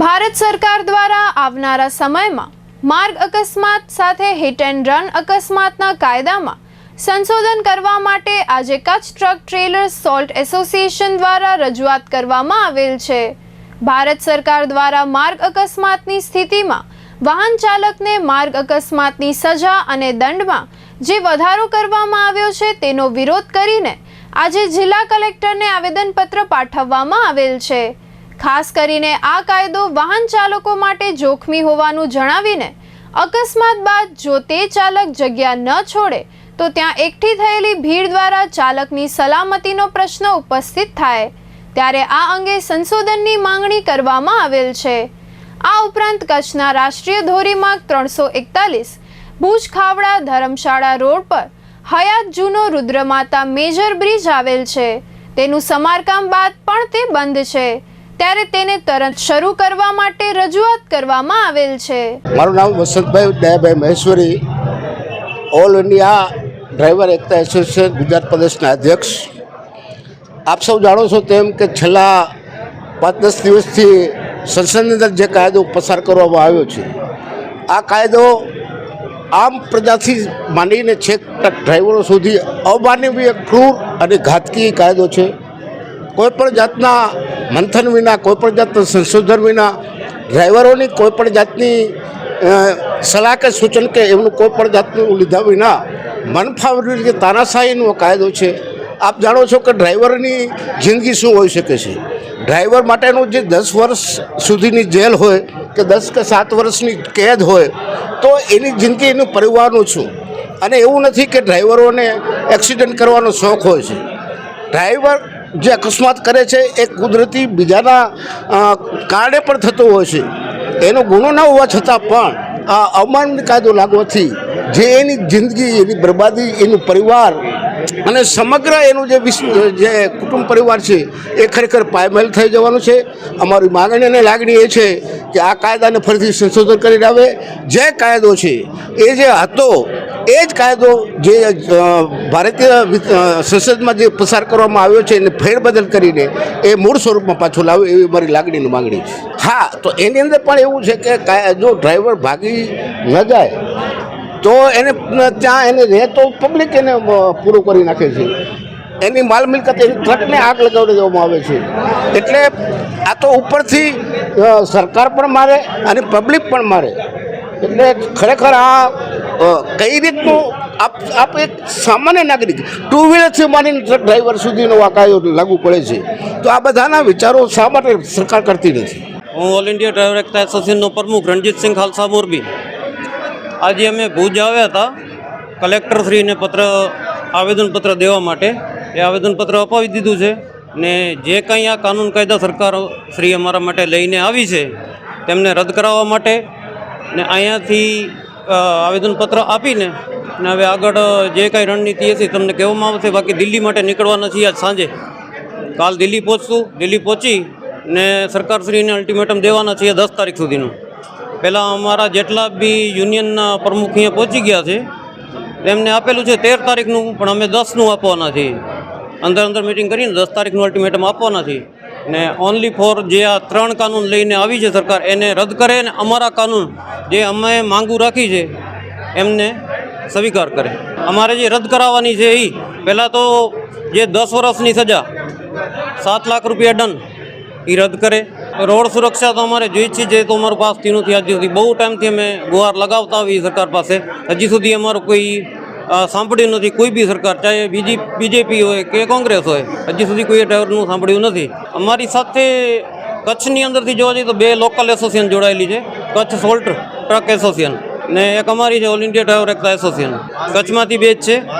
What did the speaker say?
ભારત સરકાર દ્વારા આવનારા સમયમાં માર્ગ અકસ્માત સાથે હિટ એન્ડ રન અકસ્માતના કાયદામાં સંશોધન કરવા માટે આજે Kutch truck trailer salt association દ્વારા રજૂઆત કરવામાં આવેલ છે. ભારત સરકાર દ્વારા માર્ગ અકસ્માતની સ્થિતિમાં વાહન ચાલકને માર્ગ અકસ્માતની સજા અને દંડમાં જે વધારો કરવામાં આવ્યો છે તેનો વિરોધ કરીને આજે જિલ્લા કલેક્ટરને આવેદનપત્ર પાઠવવામાં આવેલ છે. ખાસ કરીને આ કાયદો વાહન ચાલકો માટે જોખમી હોવાનું જણાવીને અકસ્માત બાદ જો તે ચાલક જગ્યા ન છોડે, તો ત્યાં એકઠી થયેલી ભીડ દ્વારા ચાલકની સલામતીનો પ્રશ્ન ઉપસ્થિત થાય. ત્યારે આ અંગે સંશોધનની માંગણી કરવામાં આવેલ છે. આ ઉપરાંત કચ્છના રાષ્ટ્રીય ધોરીમાર્ગ ત્રણસો એકતાલીસ, ભુજ ખાવડા ધરમશાળા રોડ પર હયાત જૂનો રુદ્રમાતા મેજર બ્રિજ આવેલ છે. તેનું સમારકામ બાદ પણ તે બંધ છે. ત્યારે તેને તરત શરૂ કરવા માટે રજૂઆત કરવામાં આવેલ છે. મારું નામ Vasantbhai Dayabhai Maheshwari. All India driver Ekta association, Gujarat પ્રદેશના અધ્યક્ષ. આપ સૌ જાણો છો તેમ કે છેલ્લા પાંચ દસ દિવસથી સંસદની અંદર જે કાયદો પસાર કરવામાં આવ્યો છે, આ કાયદો આમ પ્રજાથી માંડીને છેક ડ્રાઈવરો સુધી અમાનવીય ક્રૂર અને ઘાતકી કાયદો છે. કોઈપણ જાતના મંથન વિના કોઈપણ જાતના સંશોધન વિના, ડ્રાઈવરોની કોઈપણ જાતની સલાહ કે સૂચન કે એમનું કોઈપણ જાતનું લીધા વિના મનફાવરી રીતે તાનાશાહીનો કાયદો છે. આપ જાણો છો કે ડ્રાઈવરની જિંદગી શું હોઈ શકે છે? ડ્રાઈવર માટેનું જે દસ વર્ષ સુધીની જેલ હોય કે દસ કે સાત વર્ષની કેદ હોય, તો એની જિંદગી એનું પરિવારનું છું. અને એવું નથી કે ડ્રાઈવરોને એક્સિડન્ટ કરવાનો શોખ હોય છે. ડ્રાઈવર જે અકસ્માત કરે છે, એ કુદરતી બીજાના કારણે પણ થતો હોય છે. એનો ગુનો ન હોવા છતાં પણ આ અવમાન કાયદો લાગવાથી જે એની જિંદગી, એની બરબાદી, એનું પરિવાર અને સમગ્ર એનું જે વિશ્વ જે કુટુંબ પરિવાર છે, એ ખરેખર પાયમેલ થઈ જવાનું છે. અમારી માગણી અને લાગણી એ છે કે આ કાયદાને ફરીથી સંશોધન કરીને આવે. જે કાયદો છે, એ જે હતો એ જ કાયદો જે ભારતીય સંસદમાં જે પસાર કરવામાં આવ્યો છે એને ફેરબદલ કરીને એ મૂળ સ્વરૂપમાં પાછું લાવે એવી મારી લાગણીની માગણી છે. હા, તો એની અંદર પણ એવું છે કે જો ડ્રાઈવર ભાગી ન જાય, તો એને ત્યાં એને રહે તો પબ્લિક એને પૂરું કરી નાખે છે. એની માલ મિલકત એની ટ્રકને આગ લગાવી દેવામાં આવે છે. એટલે આ તો ઉપરથી સરકાર પણ મારે અને પબ્લિક પણ મારે. એટલે ખરેખર આ કઈ રીતનું આપ આપ એક સામાન્ય નાગરિક ટુ વ્હીલરથી માંડીને ટ્રક ડ્રાઈવર સુધીનો આ કાયદો લાગુ પડે છે, તો આ બધાના વિચારો શા માટે સરકાર કરતી નથી? હું ઓલ ઇન્ડિયા ડ્રાઈવર એકતા એસોસિએશનનો પ્રમુખ રણજીતસિંહ ખાલસા મોરબી. આજે અમે ભુજ આવ્યા હતા કલેક્ટરશ્રીને પત્ર, આવેદનપત્ર દેવા માટે. એ આવેદનપત્ર અપાવી દીધું છે ને જે કંઈ આ કાનૂન કાયદા સરકાર શ્રી અમારા માટે લઈને આવી છે, તેમને રદ કરાવવા માટે ને અહીંયાથી આવેદનપત્ર આપીને ને હવે આગળ જે કાંઈ રણનીતિ હશે તમને કહેવામાં આવશે, બાકી દિલ્હી માટે નીકળવાના છીએ આજ સાંજે. કાલ દિલ્હી પહોંચશું. દિલ્હી પહોંચી ને સરકારશ્રીને અલ્ટિમેટમ દેવાના છીએ દસ તારીખ સુધીનું. પહેલાં અમારા જેટલા બી યુનિયનના પ્રમુખ અહીંયા પહોંચી ગયા છે એમને આપેલું છે તેર તારીખનું, પણ અમે દસનું આપવાના છીએ. અંદર અંદર મિટિંગ કરીને દસ તારીખનું અલ્ટિમેટમ આપવાના છીએ. ને ઓનલી ફોર જે આ ત્રણ કાનૂન લઈને આવી છે સરકાર, એને રદ કરે અને અમારા કાનૂન જે અમે માંગુ રાખી છે, એમને સ્વીકાર કરે. અમારે જે રદ કરાવવાની છે એ પહેલાં તો જે દસ વર્ષની સજા, સાત લાખ રૂપિયા દંડ એ રદ કરે. રોડ સુરક્ષા તો અમારે જોઈ છે, જે તો અમારું પાસ થયું નથી હજી સુધી બહુ ટાઈમથી અમે ગુહાર લગાવતા આવી સરકાર પાસે. હજી સુધી અમારું કોઈ સાંભળ્યું નથી. કોઈ બી સરકાર, ચાહે બીજી, બીજેપી હોય કે કોંગ્રેસ હોય, હજી સુધી કોઈ ડ્રાઈવરનું સાંભળ્યું નથી. અમારી સાથે કચ્છની અંદરથી જોવા જઈએ તો બે લોકલ એસોસિએશન જોડાયેલી છે. કચ્છ સોલ્ટ ટ્રક એસોસિએશન ને એક અમારી છે all India driver Ekta association કચ્છમાંથી બે જ છે.